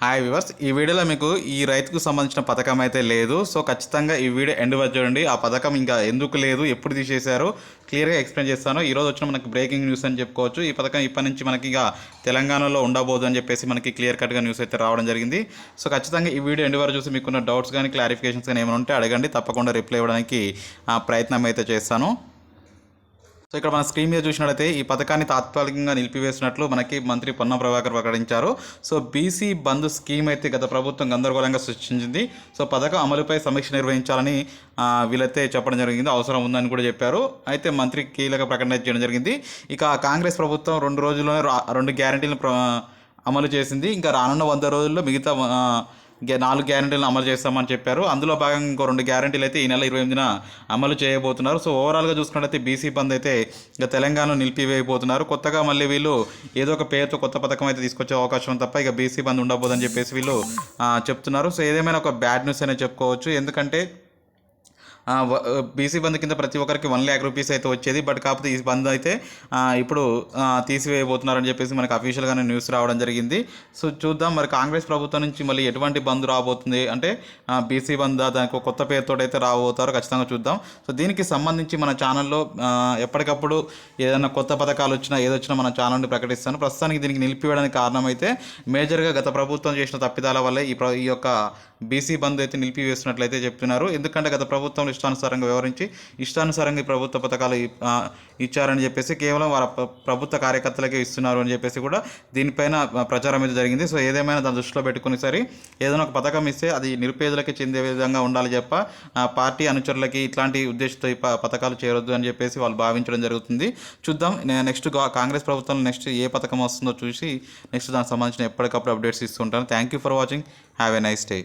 Hi viewers ఈ వీడియోలో మీకు ఈ రైతుకు సంబంధించిన పథకం అయితే లేదు. సో ఖచ్చితంగా ఈ వీడియో ఎండ్ వరకు చూడండి. ఆ పథకం ఇంకా ఎందుకు లేదు ఎప్పుడు తీసేశారు క్లియర్గా ఎక్స్ప్లెయిన్ చేస్తాను. ఈ రోజు వచ్చిన మనకి బ్రేకింగ్ న్యూస్ అని చెప్పుకోవచ్చు. ఈ పథకం ఇప్పటి నుంచి మనకి ఇక తెలంగాణలో ఉండబోదు అని చెప్పేసి మనకి క్లియర్ కట్గా న్యూస్ అయితే రావడం జరిగింది. సో ఖచ్చితంగా ఈ వీడియో ఎండ్ వరకు చూసి మీకున్న డౌట్స్ కానీ క్లారిఫికేషన్స్ కానీ ఏమైనా ఉంటే అడగండి. తప్పకుండా రిప్లై ఇవ్వడానికి ఆ, ప్రయత్నం అయితే చేస్తాను. సో ఇక్కడ మన స్క్రీన్ మీద చూసినట్లయితే ఈ పథకాన్ని తాత్కాలికంగా నిలిపివేసినట్లు మనకి మంత్రి పొన్న ప్రభాకర్ ప్రకటించారు. సో బీసీ బంధు స్కీమ్ అయితే గత ప్రభుత్వం గందరగోళంగా సృష్టించింది. సో పథకం అమలుపై సమీక్ష నిర్వహించాలని వీలైతే వీళ్ళైతే చెప్పడం జరిగింది. అవసరం ఉందని కూడా చెప్పారు. అయితే మంత్రి కీలక ప్రకటన చేయడం జరిగింది. ఇక కాంగ్రెస్ ప్రభుత్వం రెండు రోజుల్లోనే రెండు గ్యారంటీలను అమలు చేసింది. ఇంకా రానున్న వంద రోజుల్లో మిగతా నాలుగు గ్యారంటీలను అమలు చేస్తామని చెప్పారు. అందులో భాగంగా ఇంకో రెండు గ్యారంటీలు అయితే ఈ నెల ఇరవై ఎనిమిదిన అమలు చేయబోతున్నారు. సో ఓవరాల్గా చూసుకున్నట్లయితే బీసీ బంద్ అయితే ఇక తెలంగాణలో నిలిపివేయబోతున్నారు. కొత్తగా మళ్ళీ వీళ్ళు ఏదో ఒక పేరుతో కొత్త పథకం అయితే తీసుకొచ్చే అవకాశం తప్ప ఇక బీసీ బంద్ ఉండబోదని చెప్పేసి వీళ్ళు చెప్తున్నారు. సో ఏదేమైనా ఒక బ్యాడ్ న్యూస్ అనే చెప్పుకోవచ్చు. ఎందుకంటే బీసీ బంద్ కింద ప్రతి ఒక్కరికి వన్ ల్యాక్ రూపీస్ అయితే వచ్చేది. బట్ కాకపోతే ఈ బంద్ అయితే ఇప్పుడు తీసివేయబోతున్నారని చెప్పేసి మనకు అఫీషియల్గానే న్యూస్ రావడం జరిగింది. సో చూద్దాం. మరి కాంగ్రెస్ ప్రభుత్వం నుంచి మళ్ళీ ఎటువంటి బంద్ రాబోతుంది? అంటే బీసీ బంద్ దానికి కొత్త పేరుతో అయితే రాబోతారో ఖచ్చితంగా చూద్దాం. సో దీనికి సంబంధించి మన ఛానల్లో ఎప్పటికప్పుడు ఏదైనా కొత్త పథకాలు వచ్చినా ఏదొచ్చినా మన ఛానల్ని ప్రకటిస్తాను. ప్రస్తుతానికి దీనికి నిలిపివేయడానికి కారణం అయితే మేజర్గా గత ప్రభుత్వం చేసిన తప్పిదాల వల్లే ఈ ప్ర ఈ యొక్క బీసీ బంద్ అయితే నిలిపివేసినట్లయితే చెప్తున్నారు ఎందుకంటే గత ప్రభుత్వం ఇష్టానుసారంగా వివరించి ఇష్టానుసారంగా ఈ ప్రభుత్వ పథకాలు ఇచ్చారని చెప్పేసి కేవలం వారి ప్రభుత్వ కార్యకర్తలకే ఇస్తున్నారు అని చెప్పేసి కూడా దీనిపైన ప్రచారం అయితే జరిగింది. సో ఏదేమైనా దాని దృష్టిలో పెట్టుకుని సరే ఏదైనా ఒక పథకం ఇస్తే అది నిరుపేదలకి చెందే విధంగా ఉండాలి చెప్ప ఆ, పార్టీ అనుచరులకి ఇట్లాంటి ఉద్దేశంతో ఈ ప- పథకాలు చేరొద్దు అని చెప్పేసి వాళ్ళు భావించడం జరుగుతుంది. చూద్దాం నెక్స్ట్ కాంగ్రెస్ ప్రభుత్వం నెక్స్ట్ ఏ పథకం వస్తుందో చూసి నెక్స్ట్ దానికి సంబంధించిన ఎప్పటికప్పుడు updates ఇస్తుంటాను thank you for watching. Have a nice day.